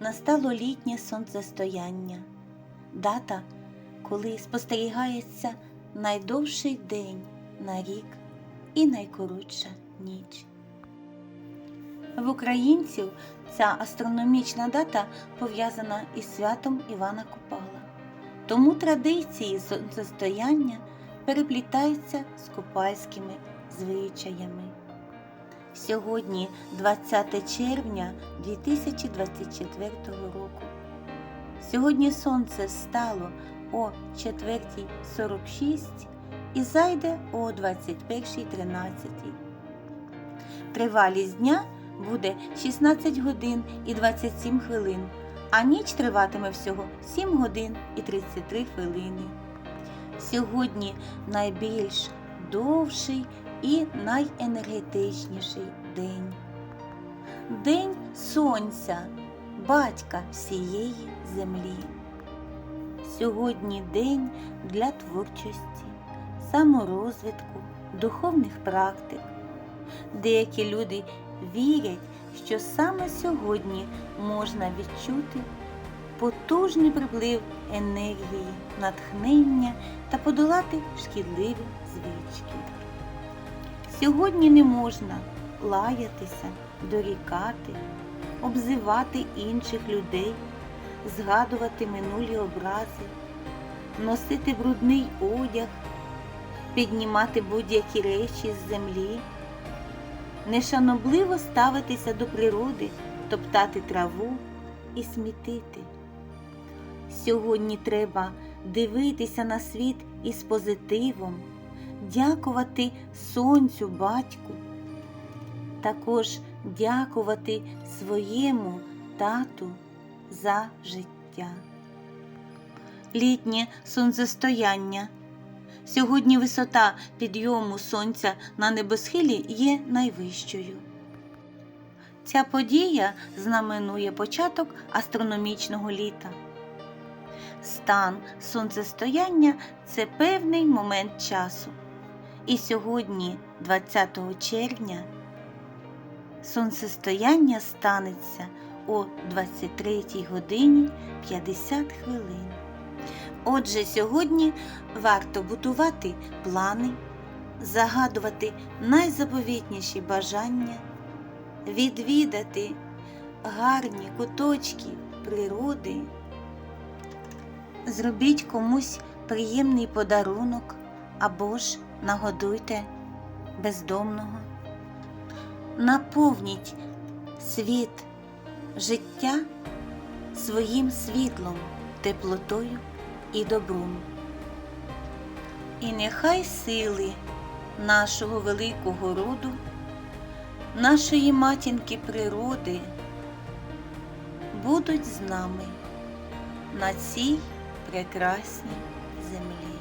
настало літнє сонцестояння, дата, коли спостерігається найдовший день на рік і найкоротша ніч. В українців ця астрономічна дата пов'язана із святом Івана Купала. Тому традиції сонцестояння переплітаються з купальськими звичаями. Сьогодні 20 червня 2024 року. Сьогодні сонце стало о 4.46 і зайде о 21.13. Тривалість дня буде 16 годин і 27 хвилин, а ніч триватиме всього 7 годин і 33 хвилини. Сьогодні найбільш довший і найенергетичніший день. День сонця, батька всієї землі. Сьогодні день для творчості, саморозвитку, духовних практик. Деякі люди вірять, що саме сьогодні можна відчути потужний приплив енергії, натхнення та подолати шкідливі звички. Сьогодні не можна лаятися, дорікати, обзивати інших людей, згадувати минулі образи, носити брудний одяг, піднімати будь-які речі з землі, нешанобливо ставитися до природи, топтати траву і смітити. Сьогодні треба дивитися на світ із позитивом, дякувати сонцю батьку, також дякувати своєму тату за життя. Літнє сонцестояння. Сьогодні висота підйому сонця на небосхилі є найвищою. Ця подія знаменує початок астрономічного літа. Стан сонцестояння це певний момент часу. І сьогодні, 20 червня, сонцестояння станеться о 23 годині 50 хвилин. Отже, сьогодні варто будувати плани, загадувати найзаповітніші бажання, відвідати гарні куточки природи. Зробіть комусь приємний подарунок або ж нагодуйте бездомного. Наповніть світ життя своїм світлом, теплотою і добром. І нехай сили нашого великого роду, нашої матінки природи будуть з нами на цій прекрасній землі.